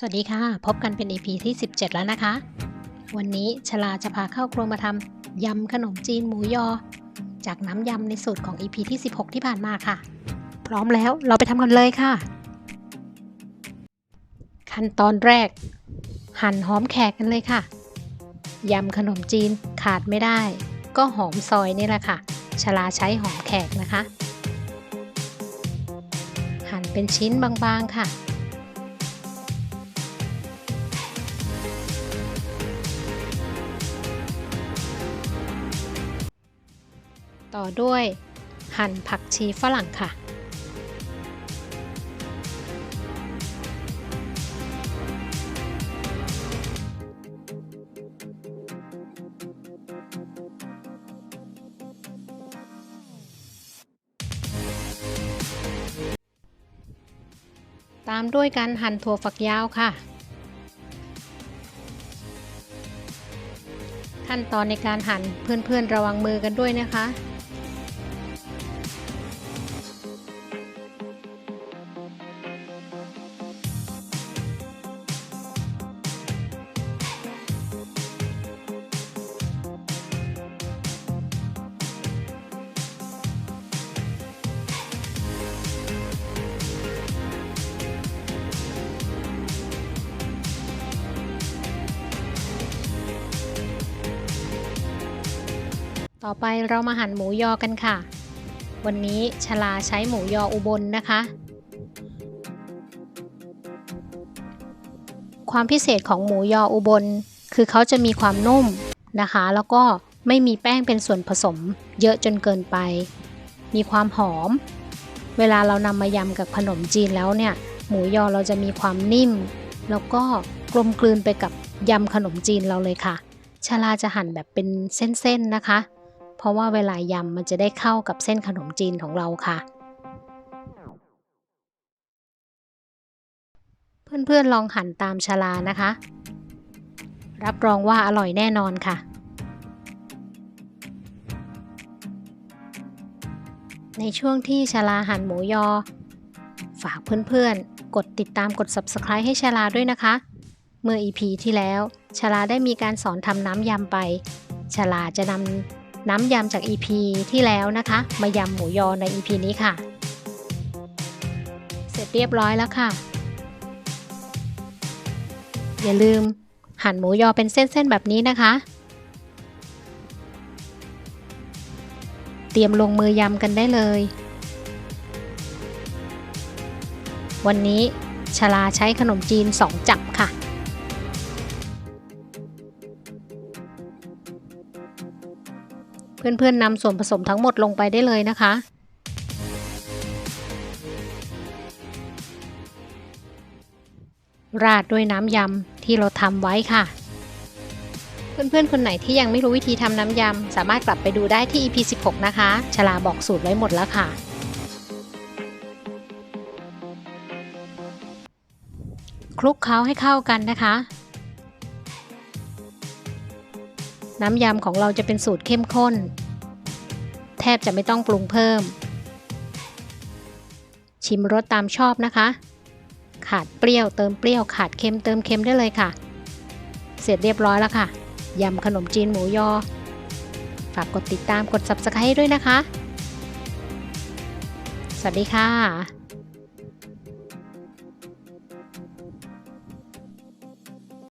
สวัสดีค่ะ พบกันเป็น EP ที่ 17 แล้วนะคะ วันนี้ชลาจะพาเข้าครัวมาทำยำขนมจีนหมูยอ จากน้ำยำในสูตรของ EP ที่ 16 ที่ผ่านมาค่ะ พร้อมแล้วเราไปทำกันเลยค่ะ ขั้นตอนแรก หั่นหอมแขกกันเลยค่ะ ยำขนมจีนขาดไม่ได้ ก็หอมซอยนี่แหละค่ะ ชลาใช้หอมแขกนะคะ หั่นเป็นชิ้นบางๆค่ะ ต่อด้วยหั่นผักชีฝรั่งค่ะ ตามด้วยการหั่นถั่วฝักยาวค่ะ ขั้นตอนในการหั่นเพื่อนๆระวังมือกันด้วยนะคะ ต่อไปเรามาหั่นหมูยอกันค่ะ วันนี้ชลาใช้หมูยออุบลนะคะ ความพิเศษของหมูยออุบล คือเขาจะมีความนุ่มนะคะ แล้วก็ไม่มีแป้งเป็นส่วนผสม เยอะจนเกินไป มีความหอม เวลาเรานำมายำกับขนมจีนแล้วเนี่ย หมูยอเราจะมีความนิ่ม แล้วก็กลมกลืนไปกับยำขนมจีนเราเลยค่ะชลาจะหั่นแบบเป็นเส้นๆนะคะ เพราะว่าเวลายำมันจะได้เข้ากับเส้นขนมจีนของเราค่ะ เพื่อนๆลองหั่นตามชลานะคะ รับรองว่าอร่อยแน่นอนค่ะในช่วงที่ชลาหั่นหมูยอ ฝากเพื่อนๆ กดติดตามกด subscribe ให้ชลาด้วยนะคะ เมื่อ EP ที่แล้วชลาได้มีการสอนทำน้ำยำไปชลาจะนำ น้ำยำจาก EP ที่แล้วนะคะ มายำหมูยอใน EP นี้ค่ะ เสร็จเรียบร้อยแล้วค่ะ อย่าลืมหั่นหมูยอเป็นเส้นๆแบบนี้นะคะ เตรียมลงมือยำกันได้เลย วันนี้ชลาใช้ขนมจีน 2 จับค่ะ เพื่อนๆนำส่วนผสมทั้งหมดลงไปได้เลยนะคะ ราดด้วยน้ำยำที่เราทำไว้ค่ะ เพื่อนๆ คนไหนที่ยังไม่รู้วิธีทำน้ำยำ สามารถกลับไปดูได้ที่ EP 16 นะคะ ชลาบอกสูตรไว้หมดแล้วค่ะคลุกเคล้าให้เข้ากันนะคะ น้ำยำของเราจะเป็นสูตรเข้มข้น แทบจะไม่ต้องปรุงเพิ่ม ชิมรสตามชอบนะคะ ขาดเปรี้ยวเติมเปรี้ยวขาดเค็มเติมเค็มได้เลยค่ะ เสร็จเรียบร้อยแล้วค่ะยำขนมจีนหมูยอ ฝากกดติดตามกด subscribe ด้วยนะคะ สวัสดีค่ะ